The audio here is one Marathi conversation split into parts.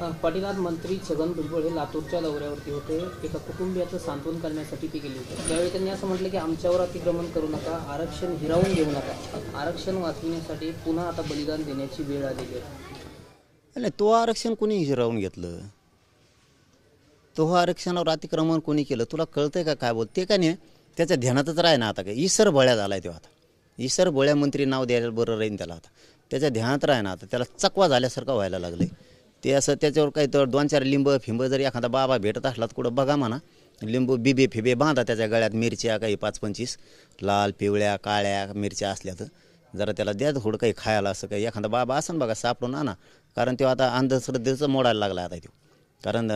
पाटीलात मंत्री छगन भुजबळ हे लातूरच्या दौऱ्यावरती होते. एका कुटुंबियाचं सांत्वन करण्यासाठी ते गेले होते. त्यावेळी त्यांनी असं म्हटलं की आमच्यावर अतिक्रमण करू नका आरक्षण हिरावून घेऊ नका. आरक्षण वाचविण्यासाठी पुन्हा आता बलिदान देण्याची वेळ आलेली आहे. तो आरक्षण कोणी हिरावून घेतलं? तो आरक्षणावर अतिक्रमण कोणी केलं? तुला कळतंय का काय बोलते का काय नाही? त्याच्या ध्यानातच राही ना आता काय ईसर बळ्या झाला आहे तेव्हा आता. ईसर बळ्या मंत्री नाव द्यायला बरं राहीन त्याला आता. त्याच्या ध्यानात राही ना आता. त्याला चकवा झाल्यासारखा व्हायला लागलंय. ते असं त्याच्यावर काही तर दोन चार लिंब फिंब जर एखादा बाबा भेटत असला तर कुठं बघा म्हणा. लिंबू बिबे फिबे बांधा त्याच्या गळ्यात मिरच्या काही पाच पंचवीस. लाल पिवळ्या काळ्या मिरच्या असल्या तर जरा त्याला द्या थोडं काही खायला असं काही एखादा बाबा असं बघा सापडून आणा. कारण तो आता अंधश्रद्धेचं मोडायला लागला आता तो. कारण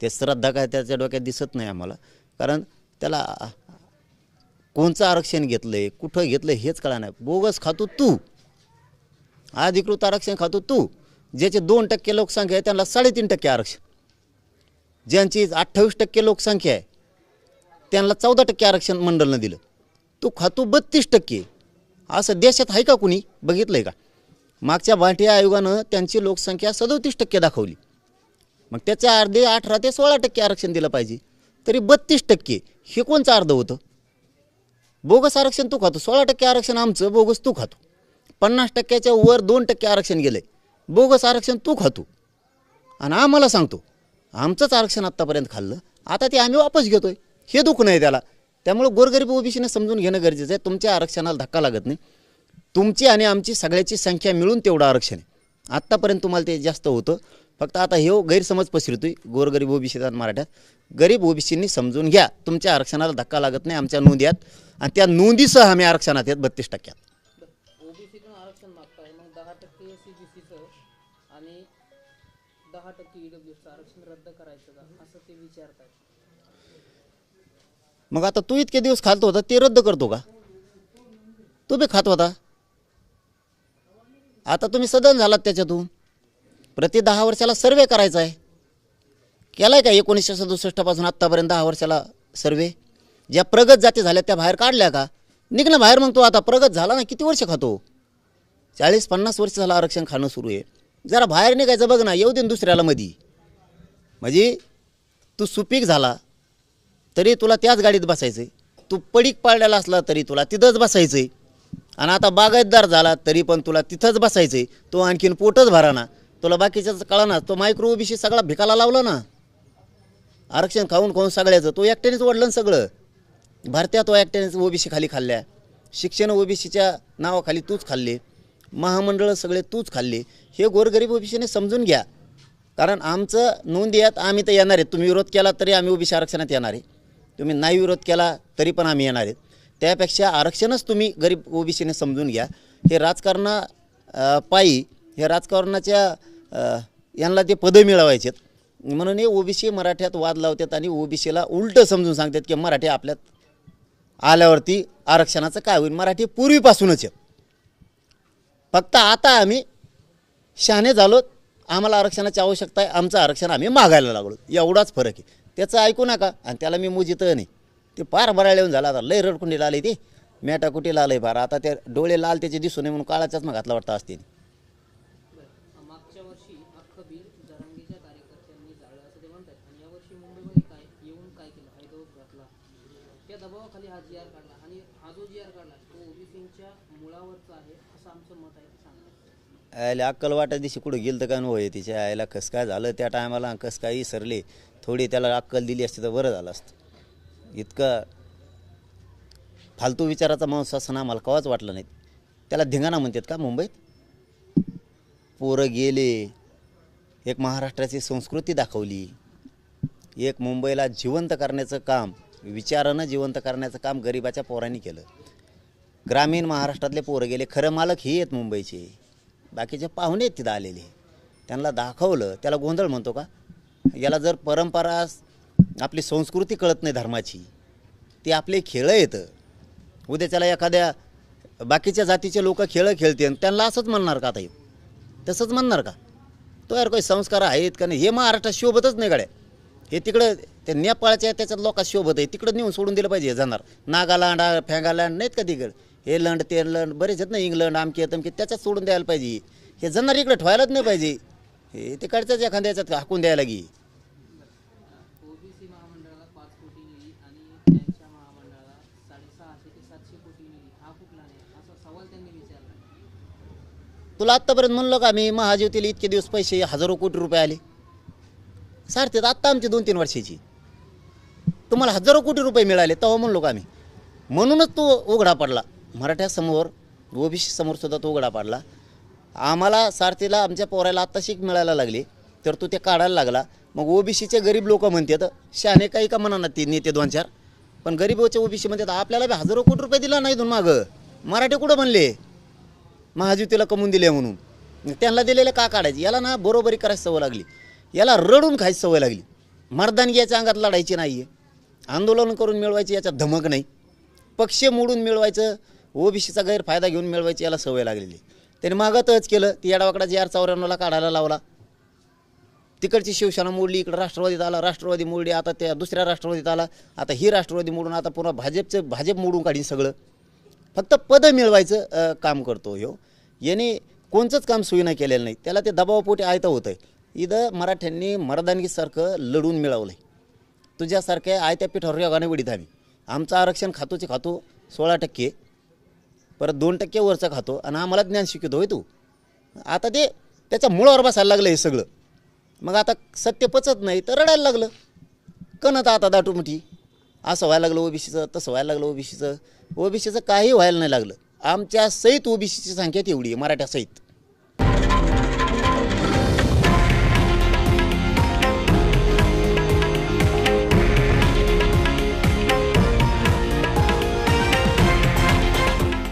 ते श्रद्धा काय त्याच्या डोक्यात दिसत नाही आम्हाला. कारण त्याला कोणचं आरक्षण घेतलं आहे कुठं घेतलं हेच कळा नाही. बोगस खातो तू. अधिकृत आरक्षण खातो तू. ज्याचे दोन टक्के लोकसंख्या आहे त्यांना साडेतीन टक्के आरक्षण. ज्यांची अठ्ठावीस टक्के लोकसंख्या आहे त्यांना चौदा टक्के आरक्षण मंडळनं दिलं. तो खातो बत्तीस टक्के. असं देशात आहे का कुणी? बघितलं आहे का? मागच्या भाटिया आयोगानं त्यांची लोकसंख्या सदोतीस टक्के दाखवली. मग त्याच्या अर्धे अठरा ते सोळा टक्के आरक्षण दिलं पाहिजे. तरी बत्तीस टक्के हे कोणचं अर्ध होतं? बोगस आरक्षण तू खातो सोळा टक्के आरक्षण आमचं बोगस तू खातो. पन्नास टक्क्याच्या वर दोन टक्के आरक्षण गेलं आहे बोगस आरक्षण तू खातो. आणि आम्हाला सांगतो आमचंच आरक्षण आत्तापर्यंत खाल्लं आता ते आम्ही वापस घेतो आहे हे दुखणं नाही त्याला. त्यामुळं गोरगरीब ओबीसीने समजून घेणं गरजेचं आहे. तुमच्या आरक्षणाला धक्का लागत नाही. तुमची आणि आमची सगळ्याची संख्या मिळून तेवढं आरक्षण आहे. आत्तापर्यंत तुम्हाला ते जास्त होतं. फक्त आता हे हो गैरसमज पसरतो आहे गोरगरीब ओबीसीत मराठ्यात गरीब ओबीसींनी समजून घ्या तुमच्या आरक्षणाला धक्का लागत नाही आमच्या नोंदी आहेत. आणि त्या नोंदीसह आम्ही आरक्षणात आहेत बत्तीस टक्क्यात. दहा टक्के ईडब्ल्यूचं आरक्षण रद्द करायचं का? असं ते विचारतात मग आता तू इतके दिवस खात होता ते रद्द करतो का? तू बी खात होता. आता तुम्ही सदन झालात त्याच्यातून. प्रति दहा वर्षाला सर्वे करायचा आहे. केला आहे का एकोणीसशे सदुसष्टपासून आत्तापर्यंत दहा वर्षाला सर्वे? ज्या प्रगत जाती झाल्या त्या बाहेर काढल्या का? निघणं बाहेर मग तो आता प्रगत झाला ना किती वर्ष खातो? चाळीस पन्नास वर्ष झालं आरक्षण खाणं सुरू आहे. जरा बाहेर निघायचं बघ ना येऊ दे दुसऱ्याला मधी. म्हणजे तू सुपीक झाला तरी तुला त्याच गाडीत बसायचं तू पडीक पाळलेला असला तरी तुला तिथंच बसायचं आहे आणि आता बागायतदार झाला तरी पण तुला तिथंच बसायचं आहे तो आणखीन पोटच भरा ना तुला बाकीच्याच कळाना तो मायक्रो ओबीसी सगळा भिकाला लावला ना. आरक्षण खाऊन खाऊन सगळ्याचं तो एकट्यानेच ओढलं ना सगळं. भारत्या तो एकट्यानेच ओबीसी खाली खाल्ल्या. शिक्षण ओबीसीच्या नावाखाली तूच खाल्ले. महामंडळं सगळे तूच खाल्ले. हे गोरगरीब ओबीसीने समजून घ्या. कारण आमचं नोंद यात आम्ही तर येणार आहेत. तुम्ही विरोध केला तरी आम्ही ओबीसी आरक्षणात येणार आहे. तुम्ही नाही विरोध केला तरी पण आम्ही येणार आहेत. त्यापेक्षा आरक्षणच तुम्ही गरीब ओबीसीने समजून घ्या. हे राजकारणा पायी हे राजकारणाच्या यांना ते पदं मिळवायचे म्हणून हे ओबीसी मराठ्यात वाद लावतात आणि ओबीसीला उलटं समजून सांगतात की मराठी आपल्यात आल्यावरती आरक्षणाचं काय होईल? मराठी पूर्वीपासूनच आहेत. फक्त आता आम्ही शहाणे झालो आम्हाला आरक्षणाची आवश्यकता आहे आमचं आरक्षण आम्ही मागायला लागलो. एवढाच फरक आहे. त्याचं ऐकू नका. आणि त्याला मी मुजित नाही. ते पार बरायला येऊन झालं. आता लय रडकुंडीला आले ते. मेटा कुठे आहे फार. आता ते डोळे लाल त्याचे दिसू नये म्हणून काळा चष्मा घातला वाटतं असते. बरं हा जी आर काढला आणि हा जो जी आर काढला तो ओबीसींच्या मुळावरचा आहे असं आमचं मत आहे सांगा. आयला अक्कल वाटा दिवशी कुठं गेलं तर काय होय तिच्या आईला कसं काय झालं त्या टायमाला कसं काय विसरले थोडी त्याला अक्कल दिली असते तर बरं झालं असतं. इतकं फालतू विचाराचा माणूस असं आम्हाला कवाच वाटलं नाही. त्याला धिंगाणा म्हणतात का मुंबईत? पोरं गेले एक महाराष्ट्राची संस्कृती दाखवली एक मुंबईला जिवंत करण्याचं काम विचारानं जिवंत करण्याचं काम गरिबाच्या पोरांनी केलं. ग्रामीण महाराष्ट्रातले पोरं गेले खरं मालक ही आहेत मुंबईचे. बाकीचे पाहुणे आहेत तिथं आलेले. त्यांना दाखवलं त्याला गोंधळ म्हणतो का? याला जर परंपरा आपली संस्कृती कळत नाही धर्माची ती आपले खेळ येतं उद्या त्याला एखाद्या बाकीच्या जातीचे लोक खेळं खेळते त्यांना असंच म्हणणार का आता तसंच म्हणणार का? तो यार काही संस्कार आहेत का नाही? हे महाराष्ट्रात शोभतच नाही गाड्या. हे तिकडं ते नेपाळच्या त्याच्यात लोकात शोभत आहे. तिकडं नेऊन सोडून दिलं पाहिजे हे जाणार. नागालँड आ- फॅगालँड नाहीत का तिकडं? हे लंड ते लंड बरेच आहेत ना इंग्लंड आमके तमके त्याच्यात सोडून द्यायला पाहिजे. हे जाणार इकडं ठेवायलाच नाही पाहिजे. हे तिकडच्याच एखाद्याच्यात हाकून द्यायला गी ते तुला आत्तापर्यंत म्हणलं का मी महाजीवतील इतके दिवस पैसे हजारो कोटी रुपये आले. सारखेच आत्ता आमची दोन तीन वर्षाची. तुम्हाला हजारो कोटी रुपये मिळाले तेव्हा म्हणलो का आम्ही म्हणूनच तो उघडा पडला. मराठ्यासमोर ओबीसी समोर सुद्धा तो उघडा पडला. आम्हाला सारथीला आमच्या पोराला आत्ता मिळायला लागली तर तो ते काढायला लागला. मग ओबीसीचे गरीब लोक म्हणतात शहाणे काही का म्हणा ते नेते दोन चार. पण गरीबचे ओबीसी म्हणतात आपल्याला बी हजारो कोटी रुपये दिला नाही दोन मागं. मराठी कुठं म्हणले महाज्योतीला कमवून दिले म्हणून. त्यांना दिलेले का काढायचे? याला ना बरोबरी करायची सवय लागली. याला रडून खायची सवय लागली. मर्दानगी याच्या अंगात लढायची नाही आहे आंदोलन करून मिळवायची याच्यात धमक नाही. पक्ष मोडून मिळवायचं ओबीसीचा गैरफायदा घेऊन मिळवायची याला सवय लागलेली. त्याने मागतच केलं ती याडावाकडा जी आर चौऱ्याण्णवला काढायला लावला. तिकडची शिवसेना मोडली इकडं राष्ट्रवादीत आला राष्ट्रवादी मोडली आता त्या दुसऱ्या राष्ट्रवादीत आला आता ही राष्ट्रवादी मोडून आता पुन्हा भाजपचं भाजप मोडून काढीन सगळं. फक्त पदं मिळवायचं काम करतो ह्यो. याने कोणचंच काम सुविधा केलेलं नाही. त्याला ते दबावापोटी आयतं होतं आहे इथं मराठ्यांनी मर्दानगीसारखं लढून मिळवलं आहे तुझ्यासारख्या आयत्या पिठावर योगाने वडीत आम्ही. आमचं आरक्षण खातोचे खातो सोळा टक्के. परत दोन टक्के वरचा खातो आणि आम्हाला ज्ञान शिकवतो होय तू? आता ते त्याच्या मुळावर बसायला लागलं हे सगळं. मग आता सत्य पचत नाही तर रडायला लागलं. कणत आता दाटूमुठी असं व्हायला लागलं ओबीसीचं तसं व्हायला लागलं ओबीसीचं. ओबीसीचं काही व्हायला नाही लागलं. आमच्या सहित ओबीसीची संख्या तेवढी आहे मराठ्यासहित